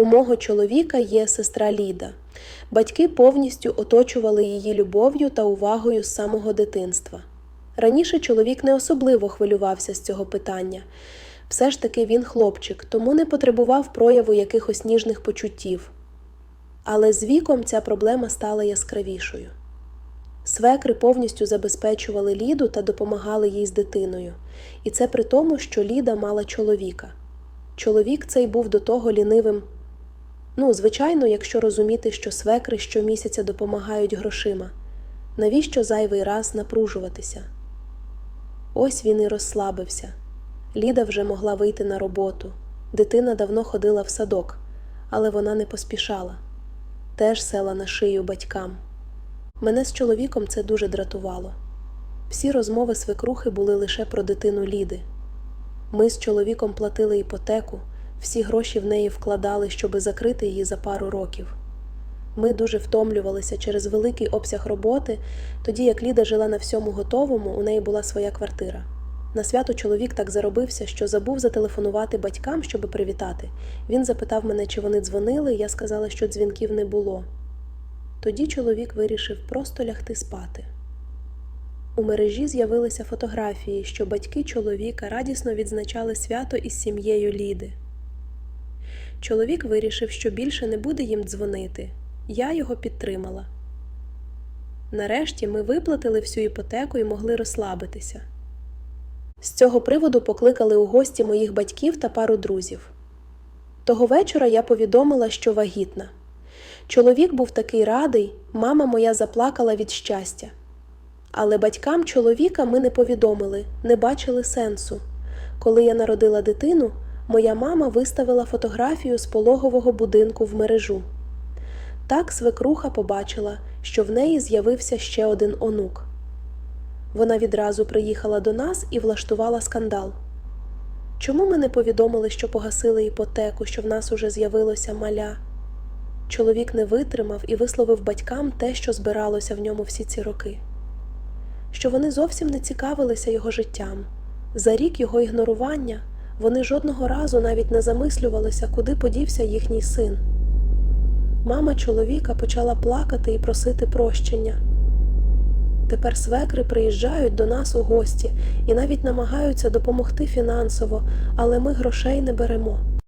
У мого чоловіка є сестра Ліда. Батьки повністю оточували її любов'ю та увагою з самого дитинства. Раніше чоловік не особливо хвилювався з цього питання. Все ж таки він хлопчик, тому не потребував прояву якихось ніжних почуттів. Але з віком ця проблема стала яскравішою. Свекри повністю забезпечували Ліду та допомагали їй з дитиною, і це при тому, що Ліда мала чоловіка. Чоловік цей був до того лінивим. Ну, звичайно, якщо розуміти, що свекри щомісяця допомагають грошима, навіщо зайвий раз напружуватися? Ось він і розслабився. Ліда вже могла вийти на роботу. Дитина давно ходила в садок, але вона не поспішала. Теж села на шию батькам. Мене з чоловіком це дуже дратувало. Всі розмови свекрухи були лише про дитину Ліди. Ми з чоловіком платили іпотеку, всі гроші в неї вкладали, щоби закрити її за пару років. Ми дуже втомлювалися через великий обсяг роботи, тоді як Ліда жила на всьому готовому, у неї була своя квартира. На свято чоловік так заробився, що забув зателефонувати батькам, щоби привітати. Він запитав мене, чи вони дзвонили, я сказала, що дзвінків не було. Тоді чоловік вирішив просто лягти спати. У мережі з'явилися фотографії, що батьки чоловіка радісно відзначали свято із сім'єю Ліди. Чоловік вирішив, що більше не буде їм дзвонити. Я його підтримала. Нарешті ми виплатили всю іпотеку і могли розслабитися. З цього приводу покликали у гості моїх батьків та пару друзів. Того вечора я повідомила, що вагітна. Чоловік був такий радий, мама моя заплакала від щастя. Але батькам чоловіка ми не повідомили, не бачили сенсу. Коли я народила дитину, моя мама виставила фотографію з пологового будинку в мережу. Так свекруха побачила, що в неї з'явився ще один онук. Вона відразу приїхала до нас і влаштувала скандал. Чому ми не повідомили, що погасили іпотеку, що в нас уже з'явилося маля? Чоловік не витримав і висловив батькам те, що збиралося в ньому всі ці роки, що вони зовсім не цікавилися його життям. За рік його ігнорування вони жодного разу навіть не замислювалися, куди подівся їхній син. Мама чоловіка почала плакати і просити прощення. Тепер свекри приїжджають до нас у гості і навіть намагаються допомогти фінансово, але ми грошей не беремо.